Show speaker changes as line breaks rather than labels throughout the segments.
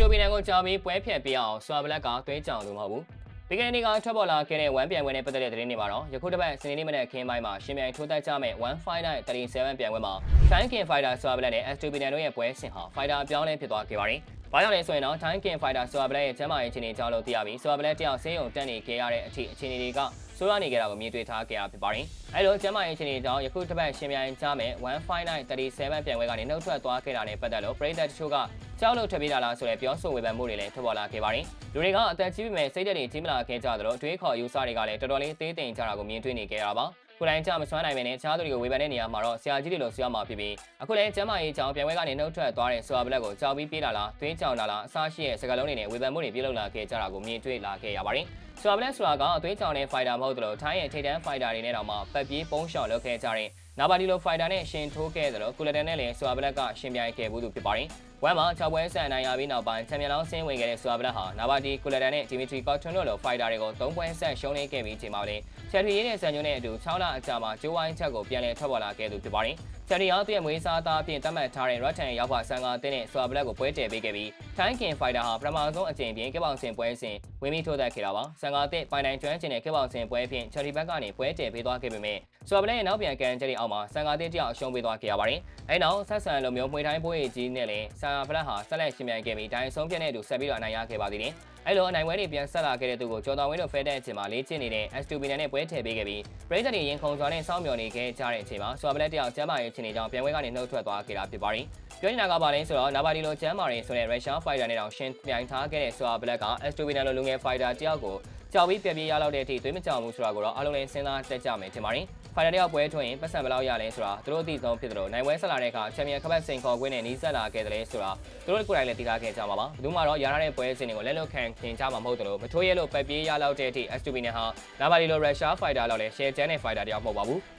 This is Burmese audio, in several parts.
Astro Milan ကိုကြောင်ပြီးပွဲဖြတ်ပြအောင်ဆွာဘလက်ကသွေးကြောင်သူမဟုတ်ဘူးဒီကနေ့ကထွက်ပေါ်လာခဲ့တဲ့1ပြိုင်ပွဲနဲ့ပတ်သက်တဲ့သတင်းတွေမှာတော့ယခုတစ်ပတ်စနေနေ့မနက်ခင်းပိုင်းမှာရှင်ပြိုင်ထိုးတက်ကြမဲ့1 Fighter 37ပြိုင်ပွဲမှာ Time King Fighter ဆွာဘလက်နဲ့ Astro Milan တို့ရဲ့ပွဲစဉ်ဟာ Fighter အပြောင်းလဲဖြစ်သွားခဲ့ပါတယ်။ ဘာကြောင့်လဲဆိုရင်တော့ Time King Fighter ဆွာဘလက်ရဲ့ကျမ်းမာရေးအခြေအနေကြောင့်လို့သိရပြီးဆွာဘလက်တယောက်ဆေးရုံတက်နေခဲ့ရတဲ့အထိအခြေအနေတွေကဆိုးရနေကြတာကိုမြင်တွေ့ထားကြရဖြစ်ပါတယ်။အဲလိုကျမ်းမာရေးအခြေအနေကြောင့်ယခုတစ်ပတ်ရှင်ပြိုင်ကြမဲ့1 Fighter 37ပြိုင်ပွဲကနေနှုတ်ထွက်သွားခဲ့တာနဲ့ပတ်သက်လို့ပရိသတ်တချို့ကကြောက်လို့ထွက်ပြေးလာလားဆိုတဲ့ပြောဆိုဝေဖန်မှုတွေလည်းထွက်ပေါ်လာခဲ့ပါတယ်။လူတွေကအသက်ကြီးပေမဲ့စိတ်ဓာတ်တွေကြီးမလာခဲ့ကြသလိုတွေးခေါ်ယူဆတွေကလည်းတော်တော်လေးသေးသိမ်ကြတာကိုမြင်တွေ့နေကြရတာပါ။ ကိုယ်တိုင်ကြမစွမ်းနိုင်ပေနဲ့အခြားသူတွေကိုဝေဖန်တဲ့နေရာမှာတော့ဆရာကြီးတွေလိုဆရာမှာဖြစ်ပြီးအခုလည်းကျမ်းမာရေးကြောင့်ပြန်ပွဲကနေနှုတ်ထွက်သွားတဲ့ဆရာဘလက်ကိုကြောက်ပြီးပြေးလာလားတွေးကြောင်လာလားအစားရှိတဲ့စကားလုံးတွေနဲ့ဝေဖန်မှုတွေပြုလုပ်လာခဲ့ကြတာကိုမြင်တွေ့လာခဲ့ရပါတယ်။ဆရာဘလက်ဆိုတာကအသွေးကြောင်တဲ့ fighter မဟုတ်သလိုထိုင်းရဲ့ထိပ်တန်း fighter တွေနဲ့တောင်မှပတ်ပြေးပုံးရှောင်လုပ်ခဲ့ကြတဲ့နာဘာဒီလို fighter နဲ့ရှင်ထိုးခဲ့သလိုကုလတန်နဲ့လည်းဆရာဘလက်ကရှင်ပြိုင်ခဲ့ဘူးသူဖြစ်ပါတယ်။ ဝမ်မှာ6ပွဲဆက်နိုင်ရပြီးနောက်ပိုင်းချန်ပီယံလောင်းဆင်းဝင်ခဲ့တဲ့ဆရာဘလက်ဟာနာဘာဒီကုလတန်နဲ့ဒီမီထရီကော့ထွန်တို့လို fighter တွေကို3ပွဲဆက်ရှုံးနေခဲ့ပြီးချိန်မှာလည်းချက်ထရီရေးတဲ့ဆန်ညွန်းနဲ့အတူ6လအကြာမှာဂျိုးဝိုင်းချက်ကိုပြန်လည်ထွက်ပေါ်လာခဲ့သူဖြစ်ပါတယ်။ချန်နီယာသူ့ရဲ့မွေးစားသားအဖြစ်သတ်မှတ်ထားတဲ့ Rat Tan ရောက်ပါဆန်ကာတင်းနဲ့ Swab Black ကိုပွဲတည်ပေးခဲ့ပြီး Time King Fighter ဟာပထမဆုံးအကြိမ်ပြင်ကပောင်စင်ပွဲစဉ်ဝင်ပြီးထိုးသက်ခဲ့တာပါဆန်ကာတင်းပိုင်တိုင်ကျွမ်းကျင်တဲ့ကပောင်စင်ပွဲဖြင့် Cherry Back ကနေပွဲတည်ပေးသွားခဲ့ပေမဲ့ Swab Black ရဲ့နောက်ပြန်ကန်ချက်တွေအောက်မှာဆန်ကာတင်းတယောက်အရှုံးပေးသွားခဲ့ရပါတယ်အဲနောက်ဆက်ဆန်လိုမျိုးမှွေတိုင်းပွဲကြီးနဲ့လည်းဆန်ကာ Black ဟာဆက်လက်ရှင်ပြန်ခဲ့ပြီးတိုင်ဆုံးပြည့်နဲ့အတူဆက်ပြီးတော့အနိုင်ရခဲ့ပါသေးတယ်အဲ့လိုအနိုင်ပွဲတွေပြန်ဆက်လာခဲ့တဲ့သူကိုကျော်တော်ဝင်းတို့ဖဲတဲ့အချိန်မှာလေးချင်နေတဲ့ S2B နဲ့ပွဲထည့်ပေးခဲ့ပြီးပရိသတ်တွေရင်ခုန်စွာနဲ့စောင့်မျှော်နေခဲ့ကြတဲ့အချိန်မှာဆွာဘလက်တယောက်ကျမ်းမာရေးချင်းတွေကြောင့်ပြန်ပွဲကနေနှုတ်ထွက်သွားခဲ့တာဖြစ်ပါတယ်။ပြောနေတာကပါလဲဆိုတော့နာဘာဒီလိုကျမ်းမာရေးဆိုတဲ့ Russian Fighter နဲ့တောင်ရှင်းပြိုင်ထားခဲ့တဲ့ဆွာဘလက်က S2B လိုလူငယ် Fighter တယောက်ကို ကြောက်ပြီးပြပြရလောက်တဲ့အထိသွေးမကြောက်ဘူးဆိုတာကိုတော့အားလုံးလည်းစဉ်းစားတက်ကြမယ်ထင်ပါတယ်။ဖိုင်နယ်တယောက်ပွဲထွင်ပတ်စံဘယ်လောက်ရလဲဆိုတာသူတို့အသိဆုံးဖြစ်တယ်လို့နိုင်ပွဲဆက်လာတဲ့အခါချန်ပီယံခပတ်စိန်ခေါ်ခွင့်နဲ့နီးစပ်လာခဲ့တယ်ဆိုတာသူတို့ကိုယ်တိုင်လည်းသိထားခဲ့ကြမှာပါ။ဘယ်သူမှတော့ရရတဲ့ပွဲစဉ်တွေကိုလက်လွတ်ခံခင်ကြမှာမဟုတ်တယ်လို့မထိုးရဲလို့ပတ်ပြေးရလောက်တဲ့အထိ S2B နဲ့ဟာနာဘာဒီလို Russia Fighter လောက်လည်း share ချမ်းတဲ့ Fighter တယောက်မဟုတ်ပါဘူး။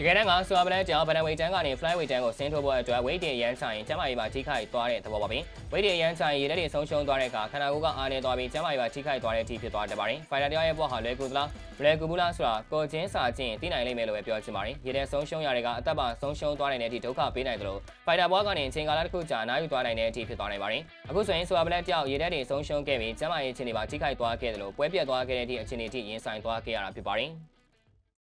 တကယ်တမ်းကဆွာဘလန်ကြောင့်ဗန်ဝေတန်ကနေ fly weight တန်ကိုဆင်းထိုးဖို့အတွက် weight တွေရမ်းဆိုင်ကျမကြီးပါထိခိုက်သွားတဲ့သဘောပါပဲ။ weight တွေရမ်းဆိုင်ရေတက်တွေဆုံးရှုံးသွားတဲ့အခါခန္ဓာကိုယ်ကအားနေသွားပြီးကျမကြီးပါထိခိုက်သွားတဲ့အထိဖြစ်သွားတတ်ပါတယ်။ fighter တယောက်ရဲ့ဘဝဟာလွယ်ကူသလားမလွယ်ကူဘူးလားဆိုတာကိုချင်းစာချင်းသိနိုင်လိမ့်မယ်လို့ပဲပြောချင်ပါတယ်။ရေတက်ဆုံးရှုံးရတဲ့ကအသက်ပါဆုံးရှုံးသွားနိုင်တဲ့အထိဒုက္ခပေးနိုင်တယ်လို့ fighter ဘဝကနေအချိန်ကာလတစ်ခုကြာနားယူသွားနိုင်တဲ့အထိဖြစ်သွားနိုင်ပါတယ်။အခုဆိုရင်ဆွာဘလန်တယောက်ရေတက်တွေဆုံးရှုံးခဲ့ပြီးကျမကြီးချင်းတွေပါထိခိုက်သွားခဲ့တယ်လို့ပွဲပြတ်သွားခဲ့တဲ့အထိအခြေအနေအထိရင်ဆိုင်သွားခဲ့ရတာဖြစ်ပါတယ်။